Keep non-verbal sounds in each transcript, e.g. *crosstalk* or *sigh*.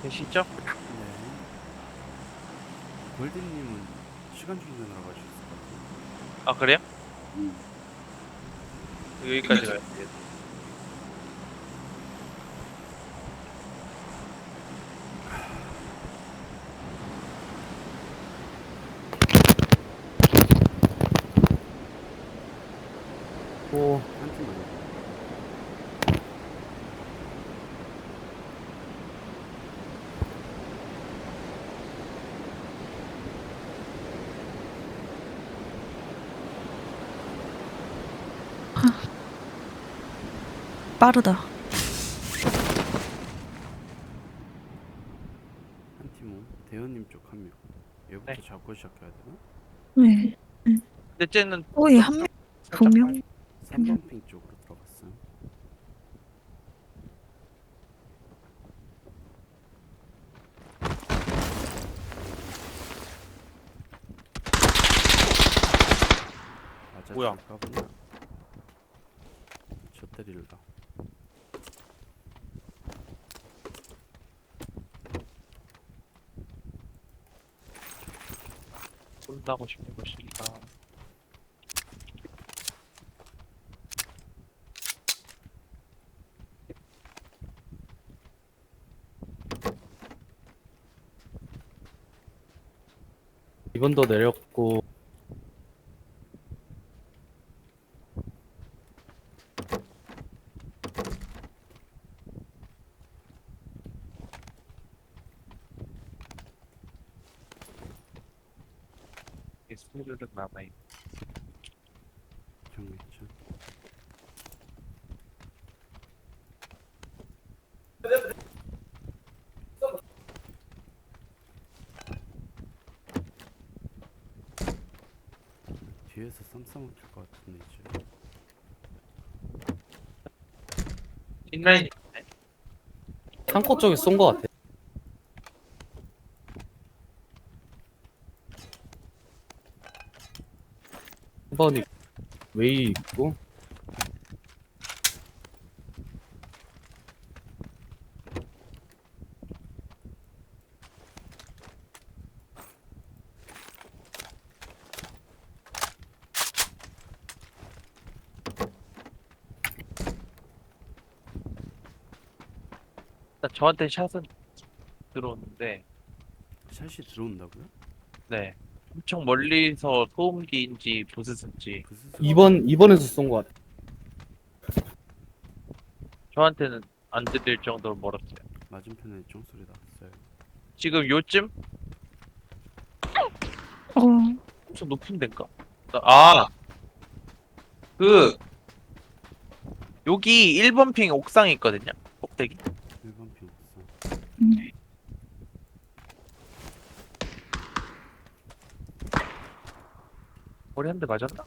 다 되시죠? 네. 골든님은 시간 하고 하실 것 같아요. 아 그래요? 음. 여기까지 가야 돼. 오, 한 팀만. 빠르다. 한 팀은 대현님 쪽 한 명. 얘부터 네. 잡고 시작해야 되나? 네. 근데 쟤는 어, 얘한 명, 두 살짝 명? 3번 핑 쪽으로 들어갔어요. 맞아, 뭐야? 저 때릴라. 쏜다고 싶은 것이니까. 이번도 내렸고 스르륵 남아있. 정했죠. 뒤에서 쌈싸먹힐 것 같은데 이제 인라인 창고 쪽에 쏜 거 같아. 한 번이 웨이 있고 일단 저한테 샷은 들어오는데, 샷이 들어온다고요? 네. 엄청 멀리서 소음기인지 부스스인지 부스스 2번 2번에서 쏜거 같아. 저한테는 안 들릴 정도로 멀었어요. 맞은편에 총소리 났어요. 지금 요쯤 어, 엄청 높은 데인가? 아! 그, 여기 1번 핑 옥상에 있거든요? 꼭대기? 1번 핑 없어. 음, 머리 한 대 맞았나?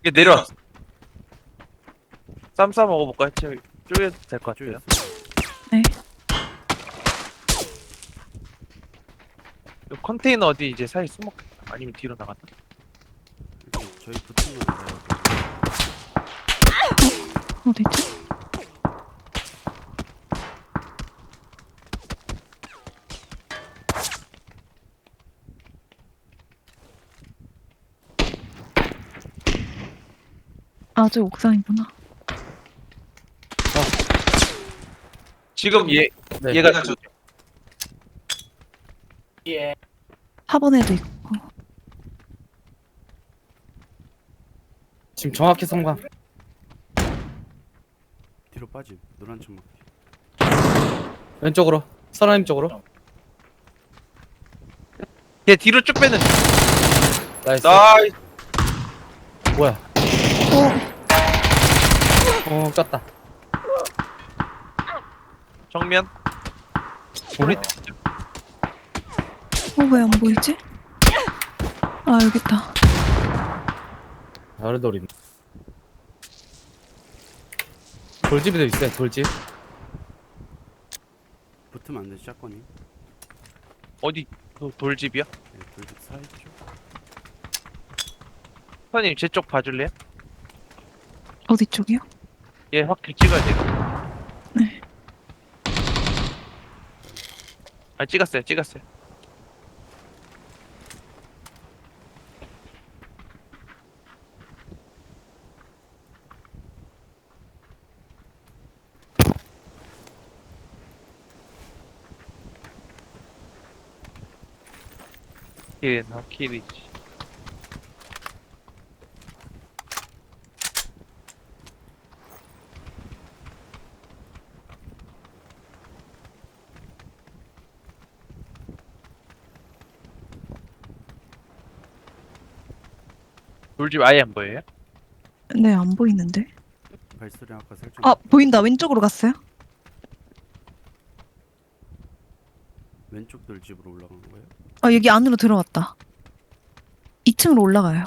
이게 내려왔어. 쌈싸 먹어볼까요? 지금 쪼개도 될것 같아요. 네. 이 컨테이너 어디 이제 사이 숨었 아니면 뒤로? 일단 저희 붙으면 가야 어디지? 아주 옥상이구나. 지금 얘 네. 얘가 두 4번에도 있고. 지금 정확히 성광. 뒤로 빠짐. 노란 천막. 왼쪽으로. 선아님 쪽으로. 얘 뒤로 쭉 빼는 나이스. 나이 뭐야? 어, 어, 깠다. 정면 우리 어, 왜 안 보이지? 아, 여기 있다. 별돌이. 돌집에도 있어요 돌집 붙으면 안 되지 샷건이. 어디 도- 돌집이요? 네, 돌집 사이 쪽. 선생님 제 쪽 봐줄래요? 어디 쪽이요? 얘 확실히 찍어야 돼요. 네. 아 찍었어요, 찍었어요. 킬이나 킬이지. 돌집 아예 안 보여요? 네, 안 보이는데. 발소리 아까 살짝. 아, 보인다. 왼쪽으로 갔어요? 왼쪽 돌집으로 올라간 거예요? 아, 여기 안으로 들어왔다. 2층으로 올라가요.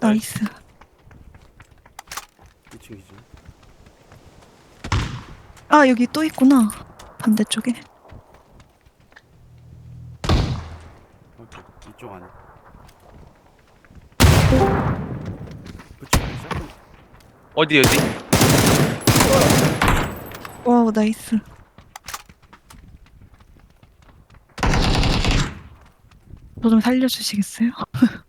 나이스. 2층이죠. 아, 여기 또 있구나. 반대쪽에. 이쪽 안에. 붙여. 어디 어디? 와우, 나이스. 저 좀 살려주시겠어요? *laughs*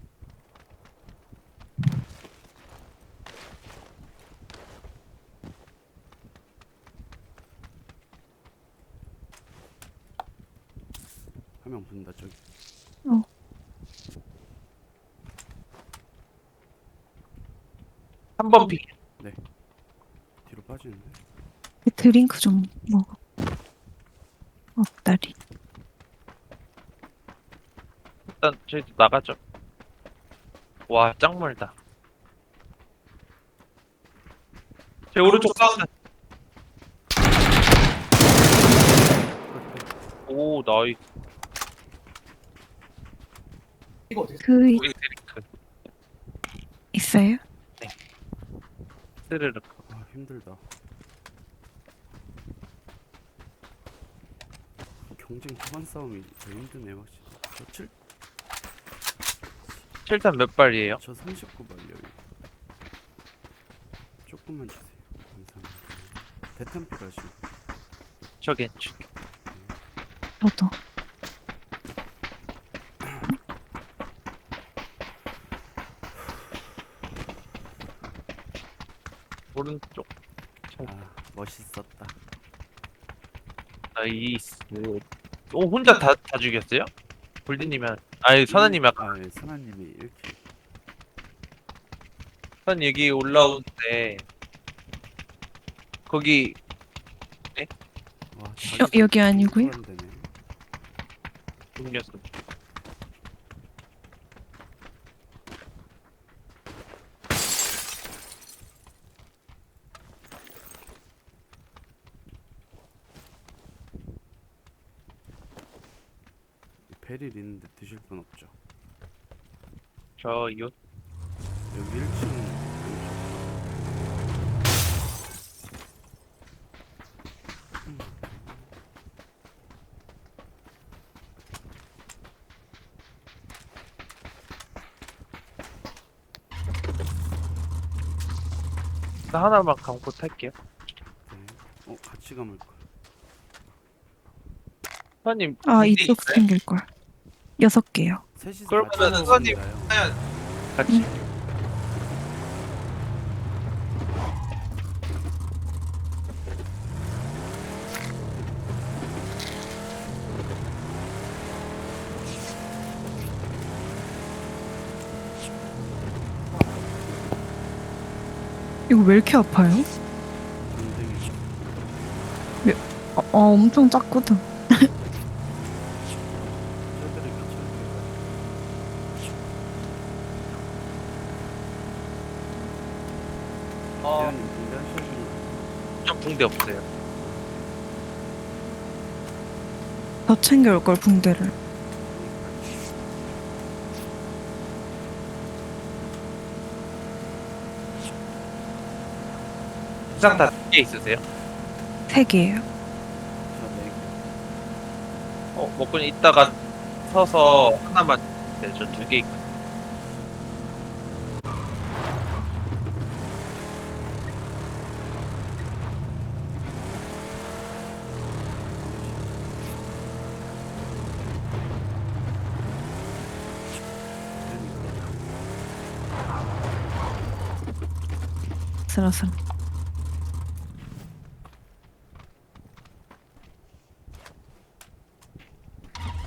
3번 피. 네. 뒤로 빠지는데. 드링크 좀 먹어. 엎다리. 일단 저희도 나가죠. 와, 짱 멀다. 제 오른쪽 가운데. 오, 나이. 그 있어요? 스르륵. 아 힘들다. 경쟁 초반 싸움이 더 힘드네요 확실히. 저 7, 7탄 몇 발이에요? 저 39발려요. 조금만 주세요. 감사합니다. 대탄 필요하시면 저 괜찮. 저도. 오른쪽. 아 멋있었다. 나이스. 오, 혼자 다, 다 죽였어요? 골드님이, 한- 아니, 선아님이 아까, 아, 예, 선아님이 이렇게 선 여기 올라오는데, 거기, 와 어, 여기 아니고요? 되네. 음료수. 베릴 있는데 드실 분 없죠? 저, 요, 여기 1층 나 하나만 감고 탈게요. 네. 어 같이 감을 걸. 선님, 아, 이쪽 있어요? 생길 걸. 여섯 개요. 셋이서 같이 선아님- 감습니다요. 같이. 이거 왜 이렇게 아파요? 경쟁이 어, 어, 엄청 작거든. 저들이 귀찮게 대현님 군대 하셔야지. 좀 붕대 없어요. 더 챙겨올 걸 붕대를. 부상 다두개 있으세요? 세 개예요. 어, 먹고 이따가 서서 하나만 네, 저두개 있고. 슬슬.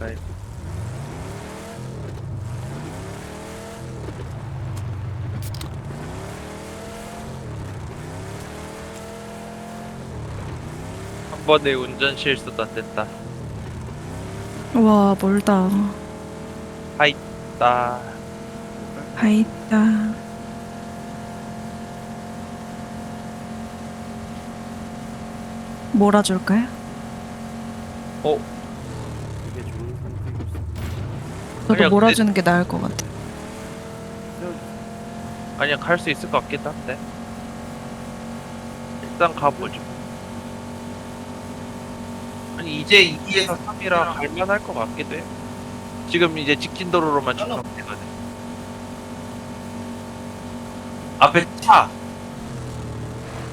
네. 한 번에 운전 실수도 안 됐다. 와 멀다. 나 하이다. 몰아줄까요? 되게 좋은 선택이었어. 저도 아니야, 몰아주는 게 나을 것 같아. 아니야 갈 수 있을 것 같긴 한데. 일단 가보죠. 아니 이제 2에서 3이라 갈만할 것 같기도 해. 지금 이제 직진 도로로만 쭉 가면 되거든. 앞에 차.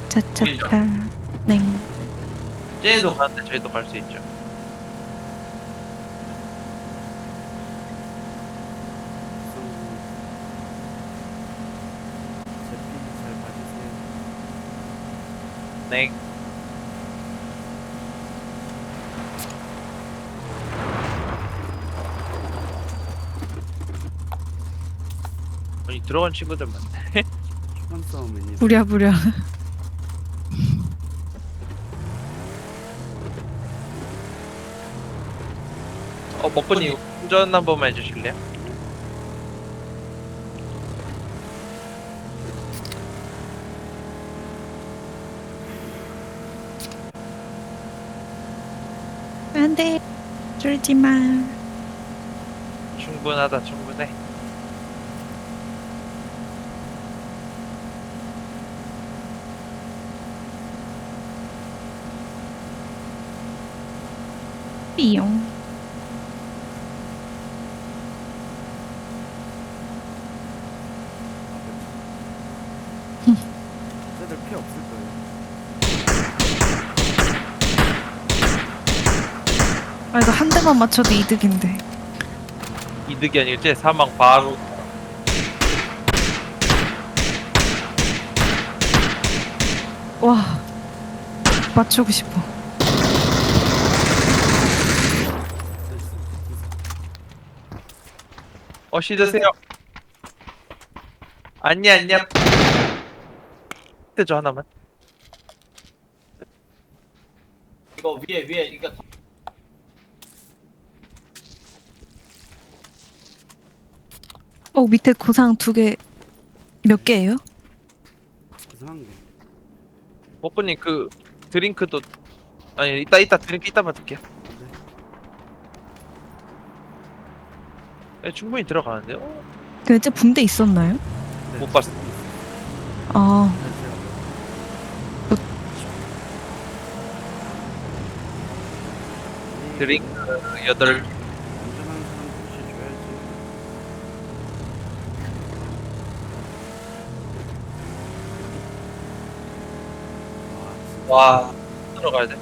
차차차. 네. 쟤도 가는데 저희도 갈 수 있죠. 제피 잘 봐주세요. 네. 아니 들어간 친구들 많네. *laughs* 부랴부랴. 어 먹건이 운전 한 번만 해주실래요? 안 돼. 쫄지 마. 충분하다 충분해. 삐용. 피 없을 거예요. 아 이거 한 대만 맞춰도 이득인데. 이득이 아니고 쟤 사망 바로. 와. 맞추고 싶어. 됐어. 어 씻으세요. 아니 아니 야. 저 하나만. 이거 위에 위에 이거 어 밑에 고상 두 개. 몇 개예요? 이상한 게. 먹건이 그 드링크도 아니 이따 이따 드링크 이따만 드릴게요. 네, 충분히 들어가는데요. 어, 그 이제 붕대 있었나요? 네, 못 봤어. 아 네, 제가 드링크 여덟. 와 들어가야 돼.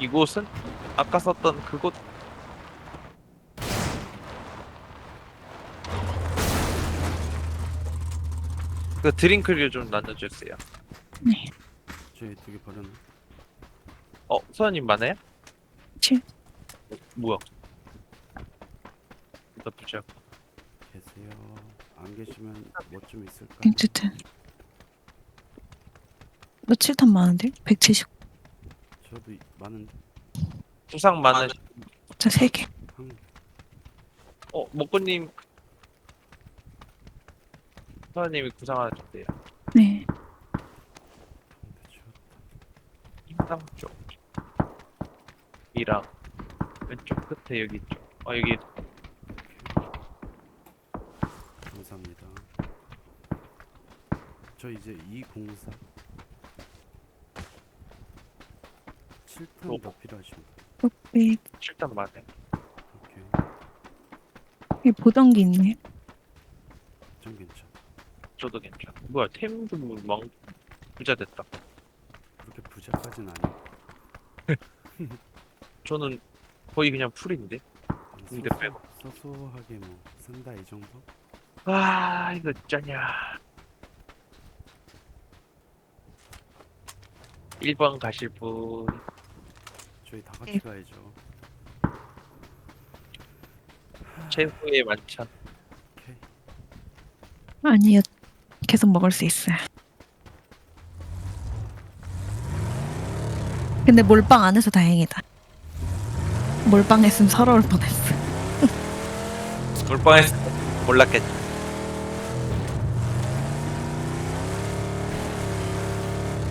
이곳은 아까 썼던 그곳 그 드링크를 좀 나눠주세요. 저희 두개 버렸네. 어, 소연님 많아요? 칠. 어, 뭐야? 나쁘지 않고. 계세요. 안 계시면 뭐 좀 있을까? 어쨌든 너 7탄 많은데? 170. 저도 이- 많은데 부상 많은 자, 3개. 한 어 먹구님 사장님이 구상 하나 줬대요 네. 임당 쪽 이랑 왼쪽 끝에 여기 있죠 아 여기 감사합니다. 저 이제 204 7탄 어. 더 필요하십니다. 네. 실탄 많네 오케이. 이 보정기 있네. 저도 괜찮아 뭐야 템좀 망 부자 됐다 그렇게 부자까진 아니고 *laughs* 저는 거의 그냥 풀인데 소소- 빼고. 소소하게 뭐 쓴다 이 정도? 아 이거 짜냐 1번 가실 분 저희 다 같이 네. 가야죠. 최후의 만찬 오케이. 아니요. 계속 먹을 수 있어요. 근데 몰빵 안 해서 다행이다. 몰빵 했으면 서러울 뻔했어. *laughs* 돌방에서 몰랐겠지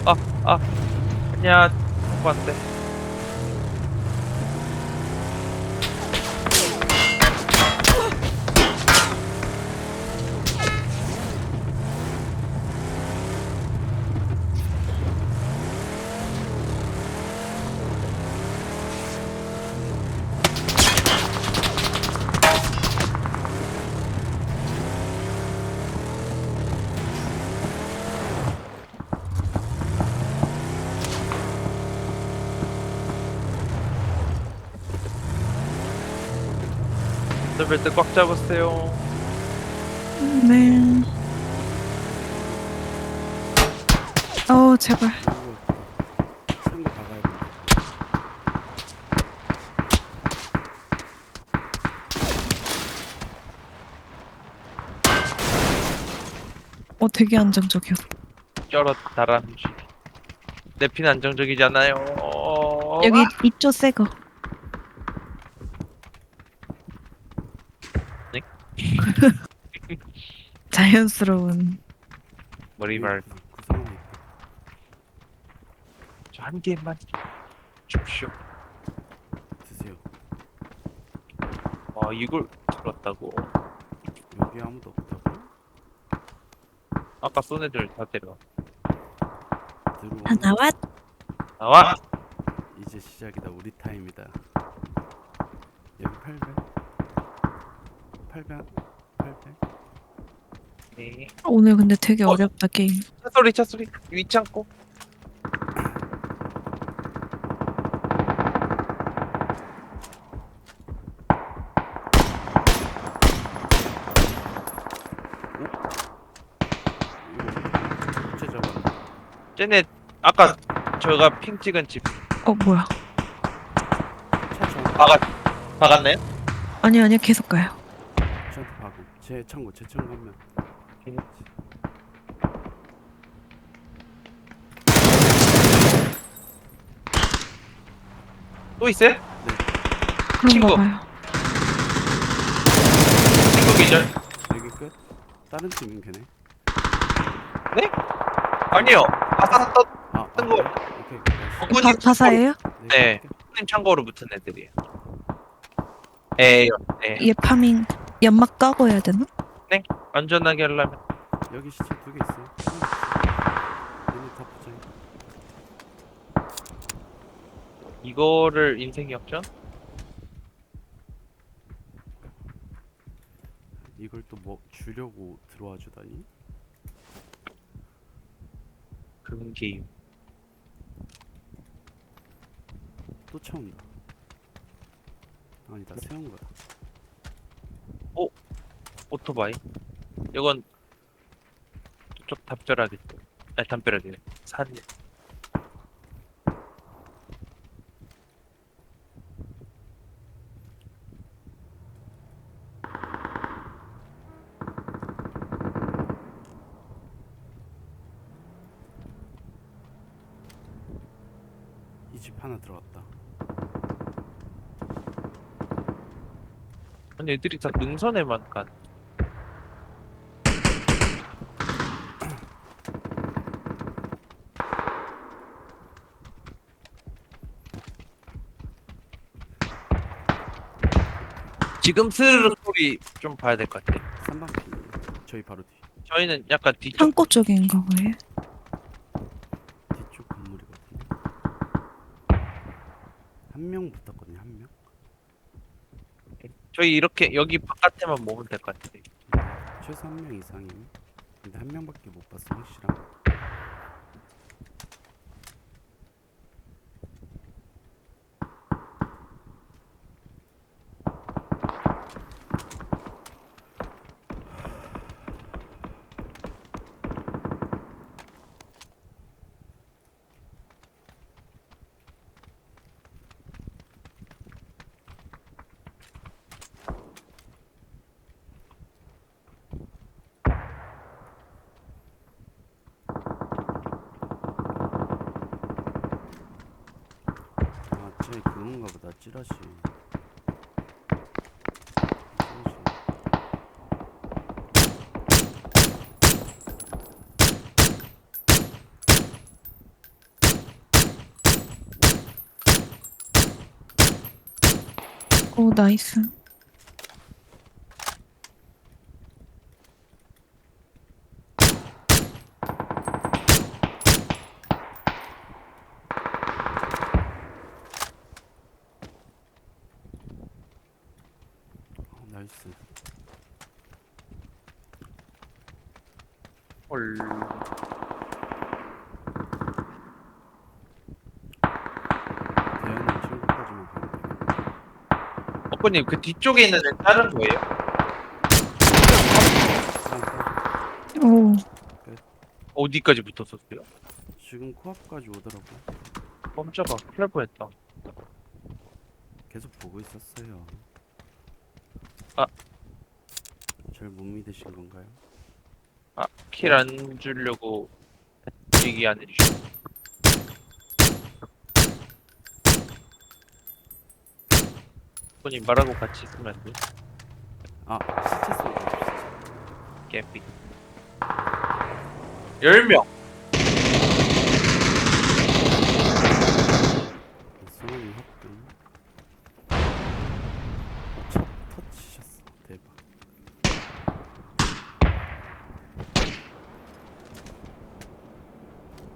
아, 아, 아니야, 돼. 안전벨트 꽉 잡으세요. 네. 어 제발. 박아야 돼. 어 되게 안정적이었어. 쩔어 다람쥐. 내핀 안정적이잖아요. 어, 여기 이쪽 새거. 자연스러운. 머리말 구-. 저한 개만 줍쇼. 드세요. 아 이걸 들었다고. 여기 아무도 없다고? 아까 쏜 애들 다 때려. 들어오. 아 나왔. 나와. 이제 시작이다. 우리 타임이다. 여기 800. 800. 800. 네. 오늘 근데 되게 어. 어 렵다 게임. 차 소리 차 소리 위 창고. 이거 진짜 잡았네. 쟤네 아까 저가 핑 찍은 집 어 뭐야? 차좀 박았 박았네. 아니 아니요 계속 가요. 제 창고 제 창고 한 명. 또 있어요? 친구. 그런가 봐요. 친구 기절. 여기 끝. 다른 팀인 걔네. 아니요. 아까 떴 아, 아 뜬? 오케이. 어, 바, 바사예요? 네. 님 창고로 붙은 애들이에요. 에이, 네. 얘 파밍 연막 까고 해야 되나? 안전하게 하려면 여기 시체 두 개 있어요. 있어요. 얘네 다 부자. 이거를 인생 역전? 이걸 또 뭐 주려고 들어와 주다니. 그런 게임. 또 차온다. 아니다 세운 거다. 오토바이. 이건 좀 답절하겠죠. 아니 담벼락이네. 산. 하나 들어갔다. 아니 애들이 다 능선에만 간. 지금 스르륵 소리 좀 봐야 될 것 같아. 3번 핀. 저희 바로 뒤. 저희는 약간 뒤쪽 창고 쪽인가 보예요. 뒤쪽 건물이거든요. 한 명 붙었거든요. 한 명. 저희 이렇게 여기 바깥에만 모으면 될 것 같아. 최소 한 명 이상이면. 근데 한 명밖에 못 봤어 확실한. 아, 쟤 그건가 보다. 찌라시. 오 나이스. 어, 나이스. 헐. 친구까지만 가면. 어머님 그 뒤쪽에 있는 애 다른 거예요? 따- 오 어디까지 붙었었어요? 지금 코앞까지 오더라고. 깜짝아 날 뻔했다. 계속 보고 있었어요. 아. 절 못 믿으신 건가요? 아, 킬안 주려고 얘기 안 해주셔. 분이 말하고 같이 있으면 안 돼. 아, 시체 쏘고. 개피. 10명! 수원이 합금. 첫 터치셨어. 대박.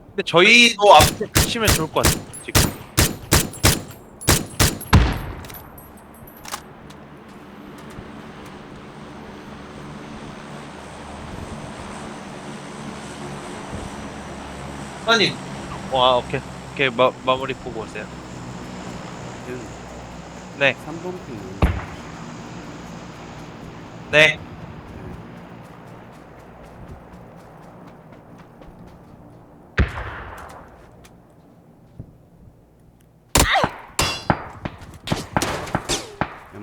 근데 저희도 앞에 붙이면 좋을 것 같아요, 지금. 아니, 와, 오케이. 오케이, 마, 마무리 보고 오세요. 대현. 네. 3번 핑 연습. 네.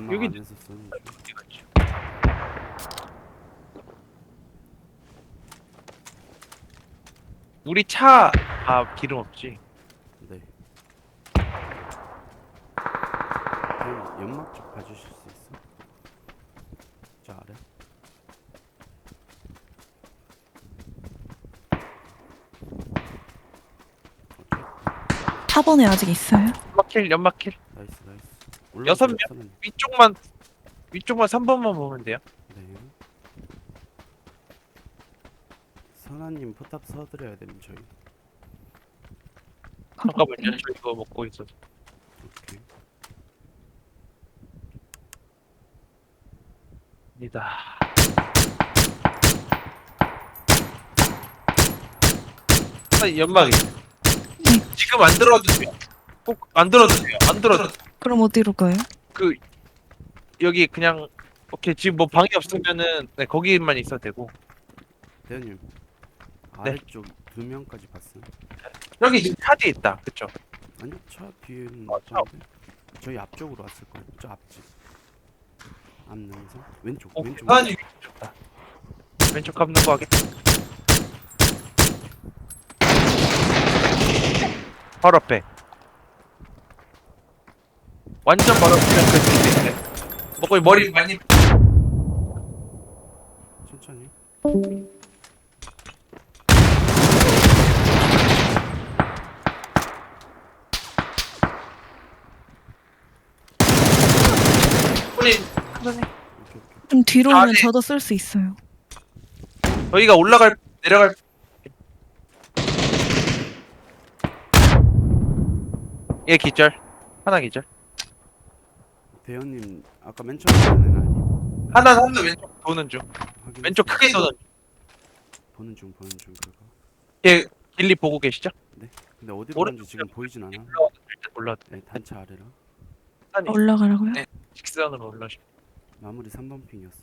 연막 여기- 안에서 쏘는 중. 어디 갔지? 우리 차, 아, 기름 없지. 네. 연막 쪽 봐주실 수 있어? 저 아래? 4번에 아직 있어요. 연막킬, 연막킬. 여섯 올라오세요, 명? 선생님. 위쪽만, 위쪽만 3번만 보면 돼요. 네. 선아님 포탑 서드려야 됩니다 저희. 잠깐만요, 저 이거 먹고. 오케이. 니다. 아, 연막이. 네. 지금 안 들어도 돼요. 꼭 안 들어도 돼요. 안 들어도. 그럼 어디로 가요? 그 여기 그냥 오케이 지금 뭐 방이 없으면은 네, 거기만 있어도 되고 대현님 네. 아래쪽 두 명까지 봤어요. 여기 지금 차 뒤에 있다. 그쵸? 아니요 차 뒤에는 아, 차 없는데 저희 앞쪽으로 왔을 거예요. 저 앞집. 앞 능선 왼쪽 오, 왼쪽. 계단이 좋다. 왼쪽 감는 거 하게. 바로 앞에. 완전 바로 그냥 그 뒤에 뭐 거의 머리 많이 천천히. 오케이. 좀 뒤로 아, 오면 네. 저도 쓸 수 있어요. 저희가 올라갈 내려갈 얘 기절 하나 기절 대현님 아까 맨 처음에 하는 애는 아니. 하나 하나 왼쪽 도는 중. 왼쪽 크게 도는 보는 중 보는 중 그거. 얘 길리 보고 계시죠? 근데 어디로 오른- 가는지 지금 보이진 않아. 올라 네, 단차 아래라. 아니 올라가라고요? 네. 직선으로 올라시 마무리 3번 핑이었어.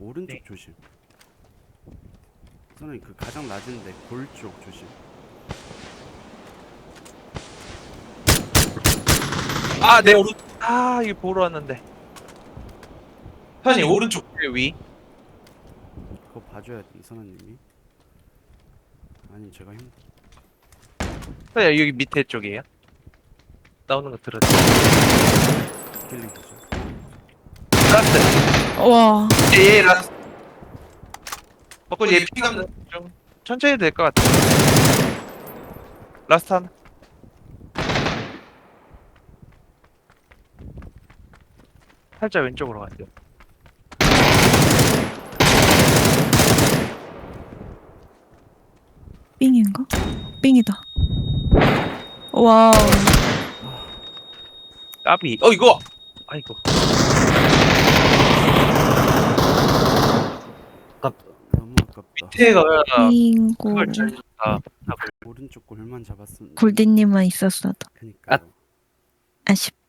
오른쪽 네. 조심. 선생님 그 가장 낮은데 골 쪽 조심. 아 내 오른 아 이거 보러 왔는데. 선이 오른쪽 위. 그거 봐줘야 돼 선생님이. 아니 제가 힘. 선이 여기 밑에 쪽이에요? 나오는 거 들었지 길리 기죠. 라스트. 와, 얘, 얘 라스트. 먹고 얘 피감 좀 천천히 될 것 같아. 라스트 하나 살짝 왼쪽으로 갈게요 삥인가? 삥이다. 와우. 까비 어 이거 아이고 너무 아깝다. 밑에가 삥고. 그걸 잘 줬다 오른쪽 골만 잡았으면. 골디님만 있었어도 그니까. 아쉽다.